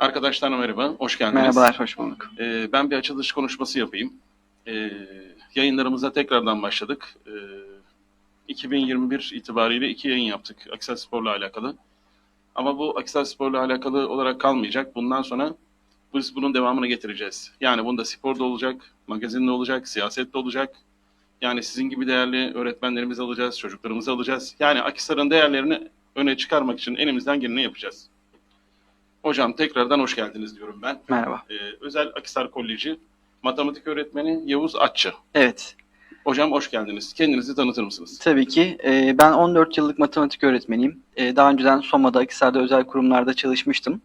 Arkadaşlar merhaba, hoş geldiniz. Merhabalar, hoş bulduk. Ee, ben bir açılış konuşması yapayım. Ee, yayınlarımıza tekrardan başladık. Ee, 2021 itibariyle iki yayın yaptık Aksel Spor'la alakalı. Ama bu Aksel Spor'la alakalı olarak kalmayacak. Bundan sonra biz bunun devamını getireceğiz. Yani bunda spor da olacak, magazin de olacak, siyaset de olacak. Yani sizin gibi değerli öğretmenlerimizi alacağız, çocuklarımızı alacağız. Yani Akhisar'ın değerlerini öne çıkarmak için elimizden geleni yapacağız. Hocam tekrardan hoş geldiniz diyorum ben. Merhaba. Ee, Özel Akhisar Koleji Matematik Öğretmeni Yavuz Atçı. Evet, Hocam hoş geldiniz. Kendinizi tanıtır mısınız? tabii ki. Ee, ben 14 yıllık matematik öğretmeniyim. Ee, daha önceden SOMA'da, Akhisar'da özel kurumlarda çalışmıştım.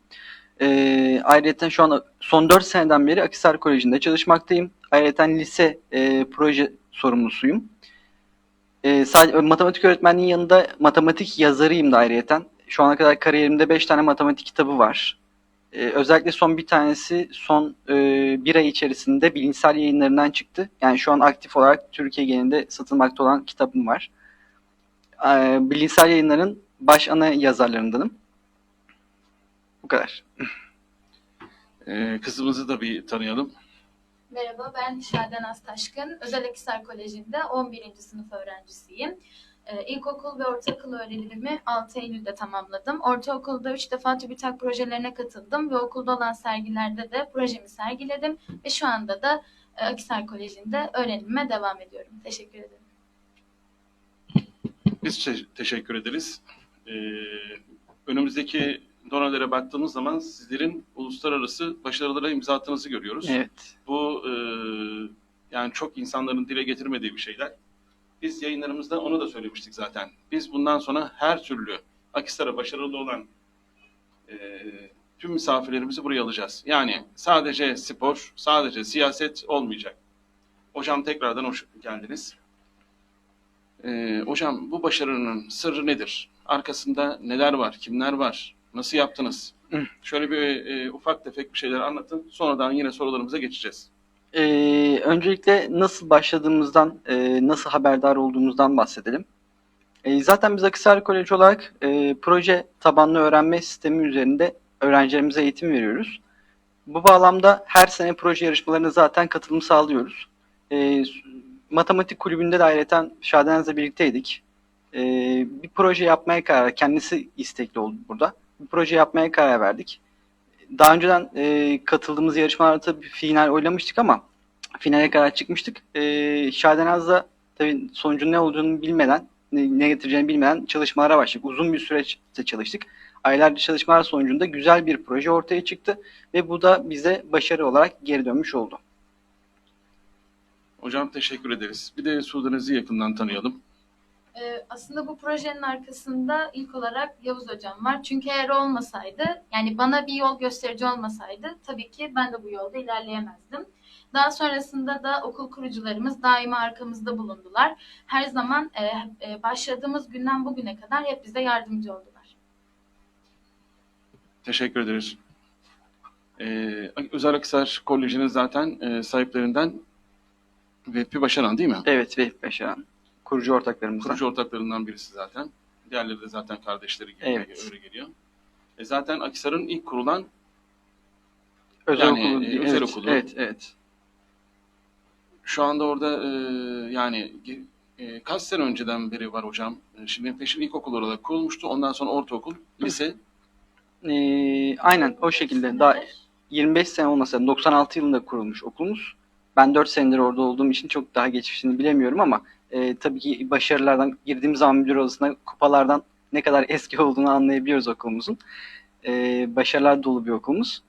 Ee, ayrıca şu an son 4 seneden beri Akhisar Koleji'nde çalışmaktayım. Ayrıca lise e, proje sorumlusuyum. Ee, sadece matematik öğretmenliğinin yanında matematik yazarıyım da ayrıca. Şu ana kadar kariyerimde 5 tane matematik kitabı var. Ee, özellikle son bir tanesi son e, bir ay içerisinde bilimsel yayınlarından çıktı. Yani şu an aktif olarak Türkiye genelinde satılmakta olan kitabım var. Ee, bilimsel yayınların baş ana yazarlarındanım. Bu kadar. Ee, kızımızı da bir tanıyalım. Merhaba, ben Şaden Astaşkın. Özel Akhisar Koleji'nde 11. sınıf öğrencisiyim. Ee, İlkokul ve ortaokul öğrenimimi 6 Eylül'de tamamladım. Ortaokulda 3 defa TÜBİTAK projelerine katıldım ve okulda olan sergilerde de projemi sergiledim. Ve şu anda da e, Akhisar Koleji'nde öğrenimime devam ediyorum. Teşekkür ederim. Biz te- teşekkür ederiz. Ee, önümüzdeki dönemlere baktığımız zaman sizlerin uluslararası başarılara imza attığınızı görüyoruz. Evet. Bu e, yani çok insanların dile getirmediği bir şeyler. Biz yayınlarımızda onu da söylemiştik zaten. Biz bundan sonra her türlü Akhisar'a başarılı olan e, tüm misafirlerimizi buraya alacağız. Yani sadece spor, sadece siyaset olmayacak. Hocam tekrardan hoş geldiniz. E, hocam bu başarının sırrı nedir? Arkasında neler var, kimler var, nasıl yaptınız? Şöyle bir e, ufak tefek bir şeyler anlatın. Sonradan yine sorularımıza geçeceğiz. Ee, öncelikle nasıl başladığımızdan, e, nasıl haberdar olduğumuzdan bahsedelim. E, zaten biz Akhisar Koleji olarak e, proje tabanlı öğrenme sistemi üzerinde öğrencilerimize eğitim veriyoruz. Bu bağlamda her sene proje yarışmalarına zaten katılım sağlıyoruz. E, matematik kulübünde de ayrıca Şadenaz'la birlikteydik. E, bir proje yapmaya karar, kendisi istekli oldu burada. Bir proje yapmaya karar verdik. Daha önceden e, katıldığımız yarışmalarda tabii final oylamıştık ama finale kadar çıkmıştık. E, Şadenaz'la tabii sonucun ne olduğunu bilmeden, ne, ne getireceğini bilmeden çalışmalara başladık. Uzun bir süreçte çalıştık. Aylarca çalışmalar sonucunda güzel bir proje ortaya çıktı ve bu da bize başarı olarak geri dönmüş oldu. Hocam teşekkür ederiz. Bir de Sudan'ızı yakından tanıyalım. Ee, aslında bu projenin arkasında ilk olarak Yavuz Hocam var. Çünkü eğer olmasaydı, yani bana bir yol gösterici olmasaydı tabii ki ben de bu yolda ilerleyemezdim. Daha sonrasında da okul kurucularımız daima arkamızda bulundular. Her zaman e, e, başladığımız günden bugüne kadar hep bize yardımcı oldular. Teşekkür ederiz. Ee, Özel Akhisar Koleji'nin zaten e, sahiplerinden Vehbi Başaran değil mi? Evet ve başaran kurucu ortaklarımızdan. Kurucu ortaklarından birisi zaten. Diğerleri de zaten kardeşleri gibi Evet. öyle geliyor. E zaten Akhisar'ın ilk kurulan Özel Yani, okulu. e, özel evet, okulu. Evet, evet. şu anda orada e, yani e, kaç sene önceden beri var hocam? E, Şimdi peşin ilkokul olarak kurulmuştu. Ondan sonra ortaokul, lise. Ee, aynen o şekilde. Daha 25 sene olmasa 96 yılında kurulmuş okulumuz. Ben 4 senedir orada olduğum için çok daha geçmişini bilemiyorum ama e, tabii ki başarılardan girdiğimiz zaman müdür odasına kupalardan ne kadar eski olduğunu anlayabiliyoruz okulumuzun. E, başarılar dolu bir okulumuz.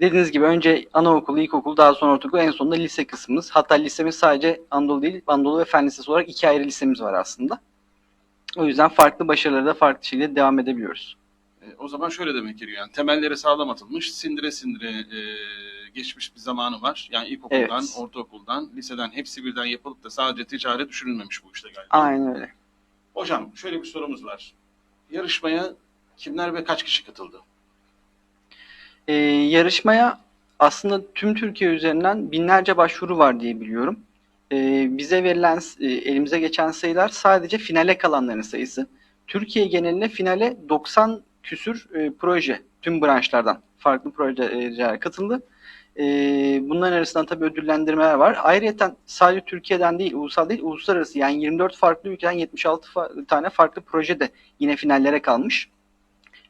Dediğiniz gibi önce anaokulu, ilkokul, daha sonra ortaokul, en sonunda lise kısmımız. Hatta lisemiz sadece Anadolu değil, Anadolu ve Fen Lisesi olarak iki ayrı lisemiz var aslında. O yüzden farklı başarıları da farklı şekilde devam edebiliyoruz. E, o zaman şöyle demek geliyor yani temelleri sağlam atılmış, sindire sindire e, geçmiş bir zamanı var. Yani ilkokuldan, Evet. ortaokuldan, liseden hepsi birden yapılıp da sadece ticaret düşünülmemiş bu işte galiba. Aynen öyle. Hocam şöyle bir sorumuz var. Yarışmaya kimler ve kaç kişi katıldı? Ee, yarışmaya aslında tüm Türkiye üzerinden binlerce başvuru var diye biliyorum. Ee, bize verilen, e, elimize geçen sayılar sadece finale kalanların sayısı. Türkiye geneline finale 90 küsür e, proje tüm branşlardan farklı projeler katıldı. E, bunların arasında tabii ödüllendirmeler var. Ayrıca sadece Türkiye'den değil, ulusal değil, uluslararası yani 24 farklı ülkeden 76 fa- tane farklı proje de yine finallere kalmış.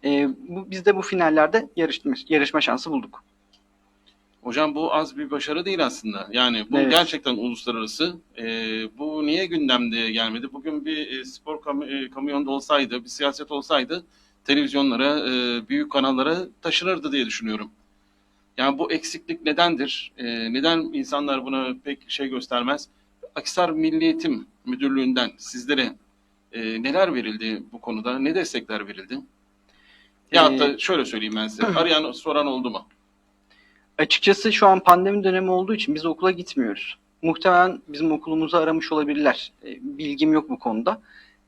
E, bu, biz de bu finallerde yarışma, yarışma şansı bulduk. Hocam bu az bir başarı değil aslında. Yani bu Evet. gerçekten uluslararası. Ee, bu niye gündemde gelmedi? Bugün bir e, spor kam- e, kamyonda olsaydı, bir siyaset olsaydı televizyonlara, e, büyük kanallara taşınırdı diye düşünüyorum. Yani bu eksiklik nedendir? E, neden insanlar buna pek şey göstermez? Akisar Milli Eğitim Müdürlüğü'nden sizlere e, neler verildi bu konuda? Ne destekler verildi? Ya Ee, da şöyle söyleyeyim ben size. Arayan, soran oldu mu? Açıkçası şu an pandemi dönemi olduğu için biz okula gitmiyoruz. Muhtemelen bizim okulumuzu aramış olabilirler. E, Bilgim yok bu konuda.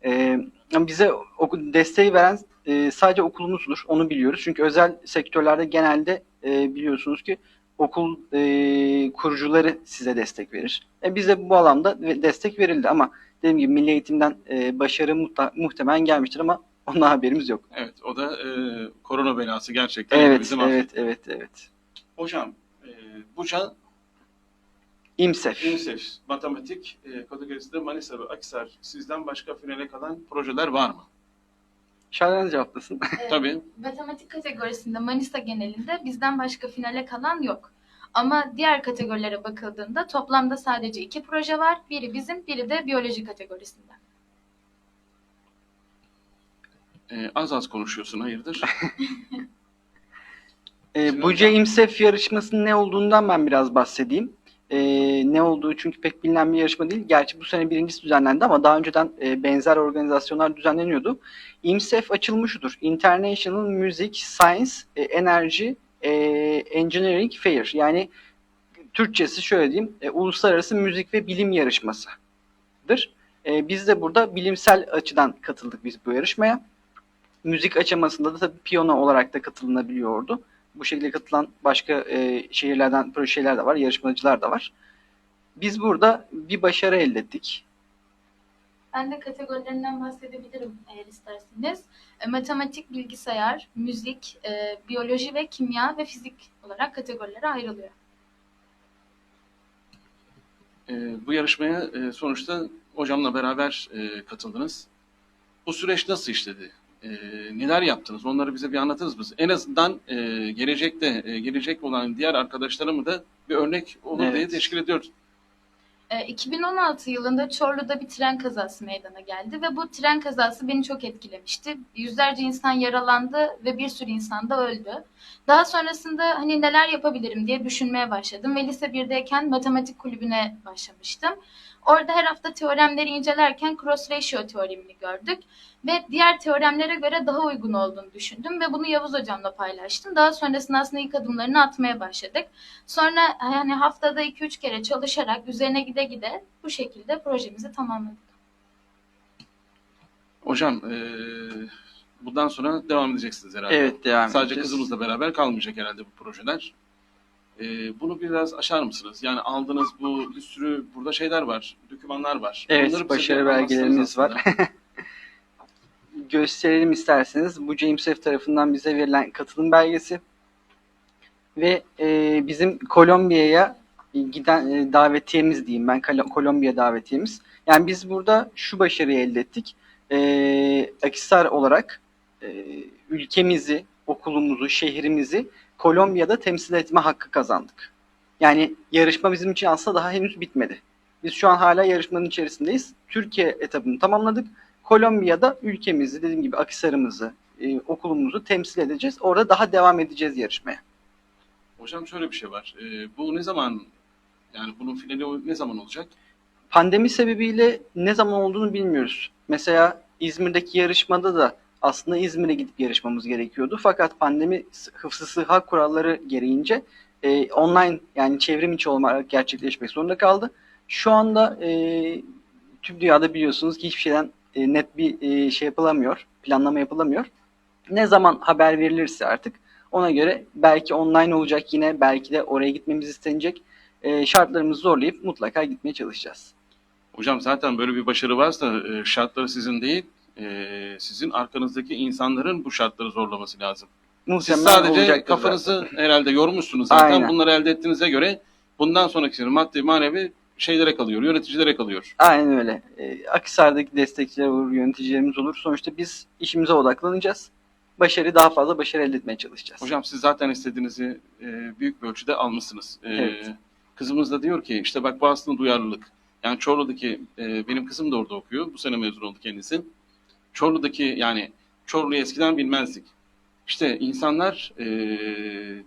E, bize oku- desteği veren e, sadece okulumuzdur. Onu biliyoruz. Çünkü özel sektörlerde genelde e, biliyorsunuz ki okul e, kurucuları size destek verir. E, bize bu alanda destek verildi ama dediğim gibi milli eğitimden e, başarı muhta- muhtemelen gelmiştir ama ondan haberimiz yok. Evet, o da e, korona belası gerçekten Evet, mahvetti. evet, evet, evet. Hocam, e, Buca, İMSEF. UNICEF matematik e, kategorisinde Manisa ve Akisar sizden başka finale kalan projeler var mı? Şahane cevaplasın. Ee, Tabii. Matematik kategorisinde Manisa genelinde bizden başka finale kalan yok. Ama diğer kategorilere bakıldığında toplamda sadece iki proje var. Biri bizim, biri de biyoloji kategorisinde. E, az az konuşuyorsun, hayırdır? E, Buca İMSEF yarışmasının ne olduğundan ben biraz bahsedeyim. E, ne olduğu çünkü pek bilinen bir yarışma değil. Gerçi bu sene birincisi düzenlendi ama daha önceden e, benzer organizasyonlar düzenleniyordu. IMSEF açılmışıdır. International Music, Science, e, Energy, e, Engineering Fair. Yani Türkçesi şöyle diyeyim, e, Uluslararası Müzik ve Bilim Yarışması'dır. E, biz de burada bilimsel açıdan katıldık biz bu yarışmaya. Müzik aşamasında da tabii piyano olarak da katılınabiliyordu. Bu şekilde katılan başka e, şehirlerden projeler de var, yarışmacılar da var. Biz burada bir başarı elde ettik. Ben de kategorilerinden bahsedebilirim eğer isterseniz. E, matematik, bilgisayar, müzik, e, biyoloji ve kimya ve fizik olarak kategorilere ayrılıyor. E, bu yarışmaya e, sonuçta hocamla beraber e, katıldınız. Bu süreç nasıl işledi? E, neler yaptınız? Onları bize bir anlatır mısınız? En azından e, gelecekte e, gelecek olan diğer arkadaşlarımı da bir örnek olur Evet. diye teşkil ediyoruz. E, 2016 yılında Çorlu'da bir tren kazası meydana geldi ve bu tren kazası beni çok etkilemişti. Yüzlerce insan yaralandı ve bir sürü insan da öldü. Daha sonrasında hani neler yapabilirim diye düşünmeye başladım ve lise 1'deyken matematik kulübüne başlamıştım. Orada her hafta teoremleri incelerken cross ratio teoremini gördük ve diğer teoremlere göre daha uygun olduğunu düşündüm ve bunu Yavuz hocamla paylaştım. Daha sonrasında aslında ilk adımlarını atmaya başladık. Sonra yani haftada 2-3 kere çalışarak üzerine gide gide bu şekilde projemizi tamamladık. Hocam e, bundan sonra devam edeceksiniz herhalde. Evet, devam Sadece edeceğiz. kızımızla beraber kalmayacak herhalde bu projeler. E, bunu biraz aşar mısınız? Yani aldığınız bu bir sürü burada şeyler var, dokümanlar var. Evet, Bunları başarı belgelerimiz var. Gösterelim isterseniz. Bu Jamesef tarafından bize verilen katılım belgesi ve e, bizim Kolombiya'ya giden e, davetiyemiz diyeyim ben Kolombiya davetiyemiz. Yani biz burada şu başarıyı elde ettik. E, Akisar olarak e, ülkemizi, okulumuzu, şehrimizi Kolombiya'da temsil etme hakkı kazandık. Yani yarışma bizim için aslında daha henüz bitmedi. Biz şu an hala yarışmanın içerisindeyiz. Türkiye etabını tamamladık. Kolombiya'da ülkemizi, dediğim gibi Akisar'ımızı, e, okulumuzu temsil edeceğiz. Orada daha devam edeceğiz yarışmaya. Hocam şöyle bir şey var. E, bu ne zaman yani bunun finali ne zaman olacak? Pandemi sebebiyle ne zaman olduğunu bilmiyoruz. Mesela İzmir'deki yarışmada da aslında İzmir'e gidip yarışmamız gerekiyordu. Fakat pandemi hıfzı sıha kuralları gereğince e, online yani çevrim içi olarak gerçekleşmek zorunda kaldı. Şu anda e, tüm dünyada biliyorsunuz ki hiçbir şeyden e, net bir e, şey yapılamıyor, planlama yapılamıyor. Ne zaman haber verilirse artık ona göre belki online olacak yine belki de oraya gitmemiz istenecek. E, şartlarımızı zorlayıp mutlaka gitmeye çalışacağız. Hocam zaten böyle bir başarı varsa e, şartları sizin değil, e, sizin arkanızdaki insanların bu şartları zorlaması lazım. Siz muhtemelen sadece olacaktır kafanızı herhalde yormuşsunuz zaten. Aynen. Bunları elde ettiğinize göre bundan sonraki maddi manevi şeylere kalıyor, yöneticilere kalıyor. Aynen öyle. E, Akhisar'daki destekçiler olur, yöneticilerimiz olur. Sonuçta biz işimize odaklanacağız. Başarı daha fazla başarı elde etmeye çalışacağız. Hocam siz zaten istediğinizi e, büyük bir ölçüde almışsınız. E, Evet. Kızımız da diyor ki işte bak bu aslında duyarlılık. Yani Çorlu'daki e, benim kızım da orada okuyor. Bu sene mezun oldu kendisi. Çorlu'daki yani Çorlu'yu eskiden bilmezdik. İşte insanlar e,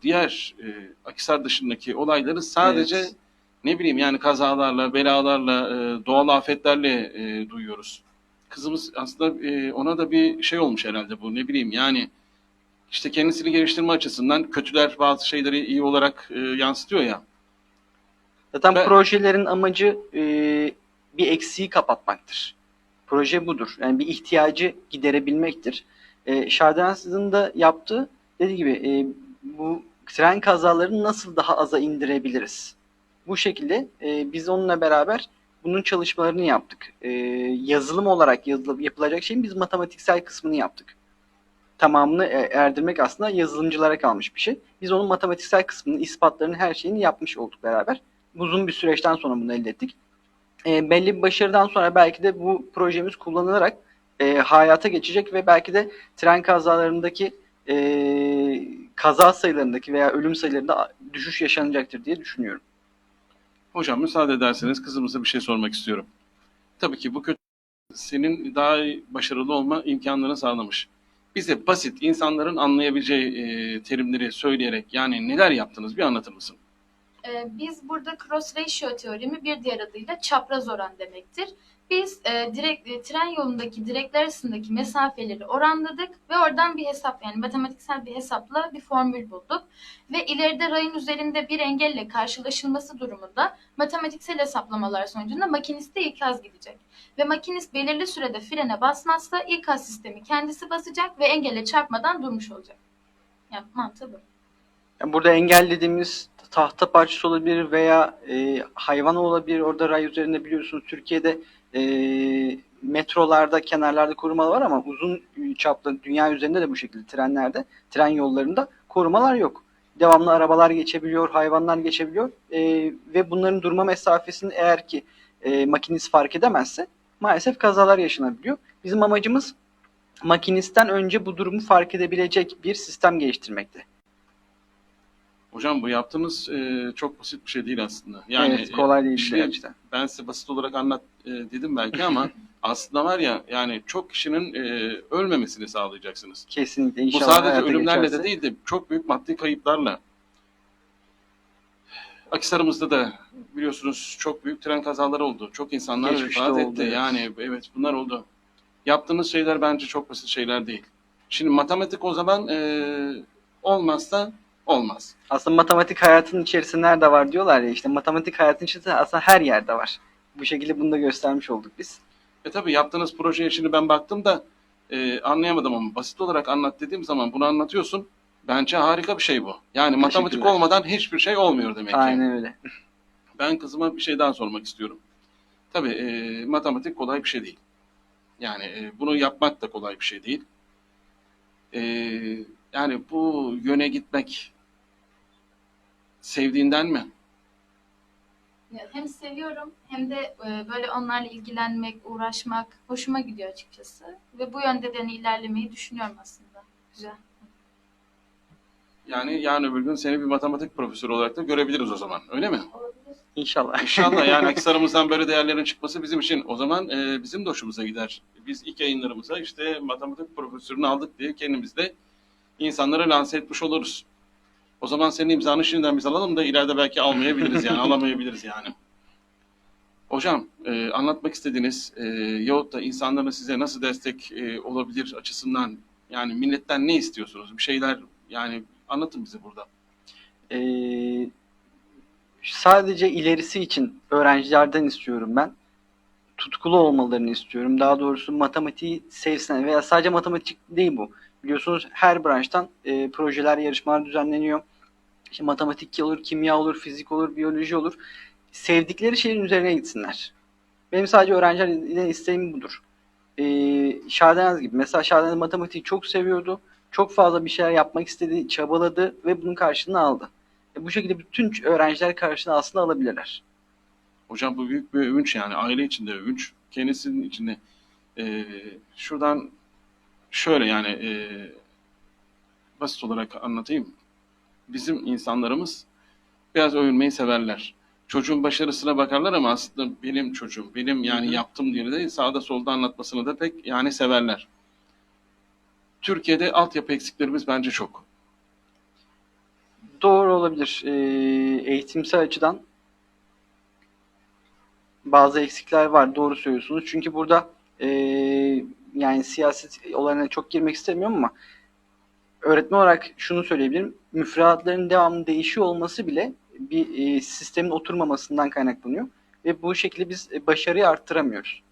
diğer e, Akhisar dışındaki olayları sadece Evet. ne bileyim yani kazalarla, belalarla, e, doğal afetlerle e, duyuyoruz. Kızımız aslında e, ona da bir şey olmuş herhalde bu ne bileyim yani işte kendisini geliştirme açısından kötüler bazı şeyleri iyi olarak e, yansıtıyor ya. Zaten Ben- projelerin amacı e, bir eksiği kapatmaktır. Proje budur. Yani bir ihtiyacı giderebilmektir. E, Şardansız'ın da yaptığı dediği gibi e, bu tren kazalarını nasıl daha aza indirebiliriz? Bu şekilde e, biz onunla beraber bunun çalışmalarını yaptık. E, yazılım olarak yazılıp yapılacak şeyin biz matematiksel kısmını yaptık. Tamamını e, erdirmek aslında yazılımcılara kalmış bir şey. Biz onun matematiksel kısmını, ispatlarını, her şeyini yapmış olduk beraber uzun bir süreçten sonra bunu elde ettik. E, belli bir başarıdan sonra belki de bu projemiz kullanılarak e, hayata geçecek ve belki de tren kazalarındaki e, kaza sayılarındaki veya ölüm sayılarında düşüş yaşanacaktır diye düşünüyorum. Hocam müsaade ederseniz kızımıza bir şey sormak istiyorum. Tabii ki bu kötü senin daha başarılı olma imkanlarını sağlamış. Bize basit insanların anlayabileceği e, terimleri söyleyerek yani neler yaptınız bir anlatır mısın? Ee, Biz burada cross ratio teoremi bir diğer adıyla çapraz oran demektir. Biz e, direkt e, tren yolundaki direkler arasındaki mesafeleri oranladık ve oradan bir hesap yani matematiksel bir hesapla bir formül bulduk. Ve ileride rayın üzerinde bir engelle karşılaşılması durumunda matematiksel hesaplamalar sonucunda makiniste ikaz gidecek. Ve makinist belirli sürede frene basmazsa ikaz sistemi kendisi basacak ve engelle çarpmadan durmuş olacak. Yani mantığı bu. Yani burada engellediğimiz tahta parçası olabilir veya e, hayvan olabilir. Orada ray üzerinde biliyorsunuz Türkiye'de e, metrolarda, kenarlarda korumalar var ama uzun çaplı dünya üzerinde de bu şekilde trenlerde, tren yollarında korumalar yok. Devamlı arabalar geçebiliyor, hayvanlar geçebiliyor E, ve bunların durma mesafesini eğer ki e, makinist fark edemezse maalesef kazalar yaşanabiliyor. Bizim amacımız makinistten önce bu durumu fark edebilecek bir sistem geliştirmekte. Hocam bu yaptığınız e, çok basit bir şey değil aslında. Yani evet, kolay değil işte gerçekten. ben size basit olarak anlat e, dedim belki ama aslında var ya yani çok kişinin e, ölmemesini sağlayacaksınız. Kesinlikle Bu inşallah sadece hayata ölümlerle geçerse. de değil de çok büyük maddi kayıplarla. Akhisar'ımızda da biliyorsunuz çok büyük tren kazaları oldu. Çok insanlar Geçmişte vefat oldu, etti. evet. Yani evet bunlar oldu. Yaptığınız şeyler bence çok basit şeyler değil. Şimdi matematik o zaman e, olmazsa olmaz. Aslında matematik hayatın içerisinde nerede var diyorlar ya işte matematik hayatın içerisinde aslında her yerde var. Bu şekilde bunu da göstermiş olduk biz. E tabii yaptığınız projeye şimdi ben baktım da e, anlayamadım ama basit olarak anlat dediğim zaman bunu anlatıyorsun. Bence harika bir şey bu. Yani matematik olmadan hiçbir şey olmuyor demek ki. Aynen öyle. Ben kızıma bir şey daha sormak istiyorum. Tabii e, matematik kolay bir şey değil. Yani e, bunu yapmak da kolay bir şey değil. E, yani bu yöne gitmek sevdiğinden mi? Ya Hem seviyorum hem de e, böyle onlarla ilgilenmek, uğraşmak hoşuma gidiyor açıkçası. Ve bu yönde de hani ilerlemeyi düşünüyorum aslında. Güzel. Yani yarın öbür gün seni bir matematik profesörü olarak da görebiliriz o zaman. Öyle mi? Olabilir. İnşallah. İnşallah yani Akhisar'ımızdan böyle değerlerin çıkması bizim için o zaman e, bizim de hoşumuza gider. Biz ilk yayınlarımıza işte matematik profesörünü aldık diye kendimiz de insanlara lanse etmiş oluruz. O zaman senin imzanı şimdiden biz alalım da ileride belki almayabiliriz yani alamayabiliriz yani. Hocam e, anlatmak istediğiniz e, yahut da insanların size nasıl destek e, olabilir açısından yani milletten ne istiyorsunuz? Bir şeyler yani anlatın bize burada. Ee, sadece ilerisi için öğrencilerden istiyorum ben. Tutkulu olmalarını istiyorum. Daha doğrusu matematiği sevsinler veya sadece matematik değil bu. Biliyorsunuz her branştan e, projeler, yarışmalar düzenleniyor. İşte matematik olur, kimya olur, fizik olur, biyoloji olur. Sevdikleri şeyin üzerine gitsinler. Benim sadece öğrencilerden isteğim budur. Ee, Şadenaz gibi. Mesela Şadenaz matematiği çok seviyordu. çok fazla bir şeyler yapmak istedi, çabaladı ve bunun karşılığını aldı. E, bu şekilde bütün öğrenciler karşılığını aslında alabilirler. Hocam bu büyük bir övünç yani aile içinde övünç. Kendisinin içinde e, şuradan şöyle yani e, basit olarak anlatayım. Bizim insanlarımız biraz övünmeyi severler. Çocuğun başarısına bakarlar ama aslında benim çocuğum, benim yani Hı hı. yaptım diye de sağda solda anlatmasını da pek yani severler. Türkiye'de altyapı eksiklerimiz bence çok. Doğru olabilir. E, eğitimsel açıdan bazı eksikler var. Doğru söylüyorsunuz. Çünkü burada e, yani siyaset olayına çok girmek istemiyorum ama öğretmen olarak şunu söyleyebilirim. Müfredatların devamlı değişiyor olması bile bir e, sistemin oturmamasından kaynaklanıyor. Ve bu şekilde biz e, başarıyı arttıramıyoruz.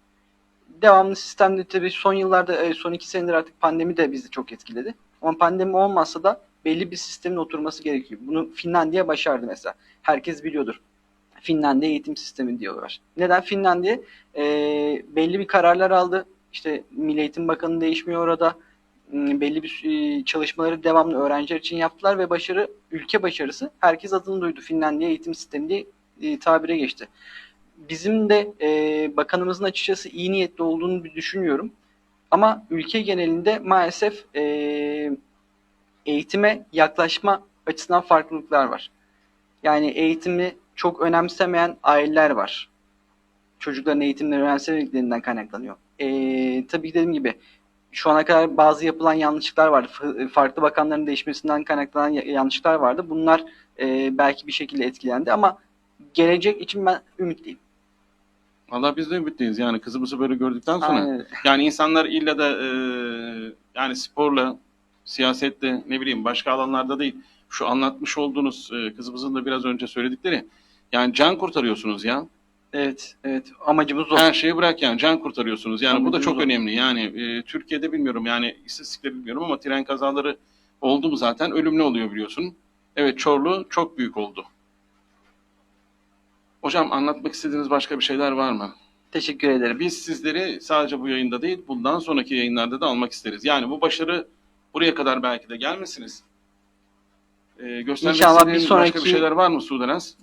Devamlı sistemde tabii son yıllarda, e, son iki senedir artık pandemi de bizi çok etkiledi. Ama pandemi olmazsa da belli bir sistemin oturması gerekiyor. Bunu Finlandiya başardı mesela. Herkes biliyordur. Finlandiya eğitim sistemi diyorlar. Neden? Finlandiya e, belli bir kararlar aldı. İşte Milli Eğitim Bakanı değişmiyor orada. Hmm, Belli bir e, çalışmaları devamlı öğrenciler için yaptılar ve başarı, ülke başarısı herkes adını duydu. Finlandiya eğitim sistemi diye e, tabire geçti. Bizim de e, bakanımızın açıkçası iyi niyetli olduğunu düşünüyorum. Ama ülke genelinde maalesef e, eğitime yaklaşma açısından farklılıklar var. Yani eğitimi çok önemsemeyen aileler var. Çocukların eğitimleri önemsemediklerinden kaynaklanıyor. Ee, tabii dediğim gibi şu ana kadar bazı yapılan yanlışlıklar vardı. F- Farklı bakanların değişmesinden kaynaklanan ya- yanlışlıklar vardı. Bunlar e, belki bir şekilde etkilendi ama gelecek için ben ümitliyim. Valla biz de ümitliyiz yani kızımızı böyle gördükten sonra. Aynen. Yani insanlar illa da e, yani sporla, siyasetle ne bileyim başka alanlarda değil. Şu anlatmış olduğunuz e, kızımızın da biraz önce söyledikleri yani can kurtarıyorsunuz ya. Evet, evet. Amacımız o. Her şeyi bırak yani can kurtarıyorsunuz. Yani bu da çok anladım. önemli. Yani e, Türkiye'de bilmiyorum yani istatistikleri bilmiyorum ama tren kazaları oldu mu zaten ölümlü oluyor biliyorsun. Evet Çorlu çok büyük oldu. Hocam anlatmak istediğiniz başka bir şeyler var mı? Teşekkür ederim. Biz sizleri sadece bu yayında değil, bundan sonraki yayınlarda da almak isteriz. Yani bu başarı buraya kadar belki de gelmesiniz. Ee, göstermek İnşallah bir istediğiniz başka bir sonraki- şeyler var mı Sudanaz?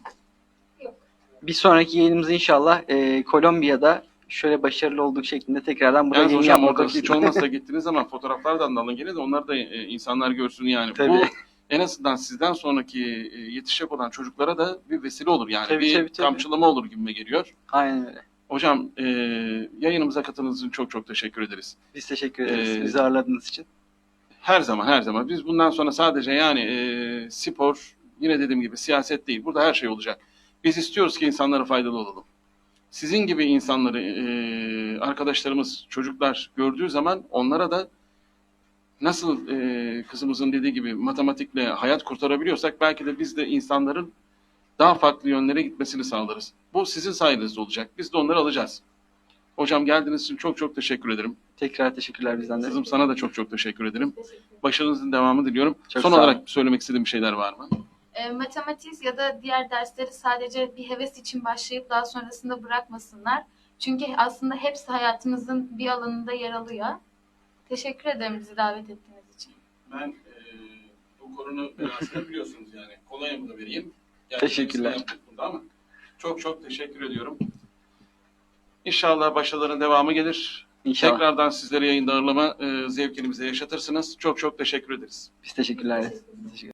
Bir sonraki yayınımız inşallah e, Kolombiya'da şöyle başarılı olduğu şeklinde tekrardan buraya Yalnız yayın hocam yapmak hiç olsun. olmazsa gittiniz ama fotoğraflardan da alın gene de onlar da e, insanlar görsün yani. Tabii. Bu en azından sizden sonraki e, yetişecek olan çocuklara da bir vesile olur yani. Tabii, bir tabii, tabii. kamçılama olur gibime geliyor. Aynen öyle. Hocam e, yayınımıza katıldığınız için çok çok teşekkür ederiz. Biz teşekkür ederiz. Ee, Bizi ağırladığınız için. Her zaman her zaman. Biz bundan sonra sadece yani e, spor yine dediğim gibi siyaset değil. Burada her şey olacak. Biz istiyoruz ki insanlara faydalı olalım. Sizin gibi insanları e, arkadaşlarımız, çocuklar gördüğü zaman onlara da nasıl e, kızımızın dediği gibi matematikle hayat kurtarabiliyorsak belki de biz de insanların daha farklı yönlere gitmesini sağlarız. Bu sizin sayenizde olacak. Biz de onları alacağız. Hocam geldiğiniz için çok çok teşekkür ederim. Tekrar teşekkürler bizden de. Kızım sana da çok çok teşekkür ederim. Başarınızın devamını diliyorum. Çok Son olarak söylemek istediğim bir şeyler var mı? E, matematik ya da diğer dersleri sadece bir heves için başlayıp daha sonrasında bırakmasınlar. Çünkü aslında hepsi hayatımızın bir alanında yer alıyor. Teşekkür ederim bizi davet ettiğiniz için. Ben e, bu konunun belasını biliyorsunuz yani. Kolay da vereyim. Yani Teşekkürler. burada ama çok çok teşekkür ediyorum. İnşallah başarıların devamı gelir. İnşallah. Tekrardan sizleri yayında ağırlama e, zevkini bize yaşatırsınız. Çok çok teşekkür ederiz. Biz teşekkürler. Teşekkür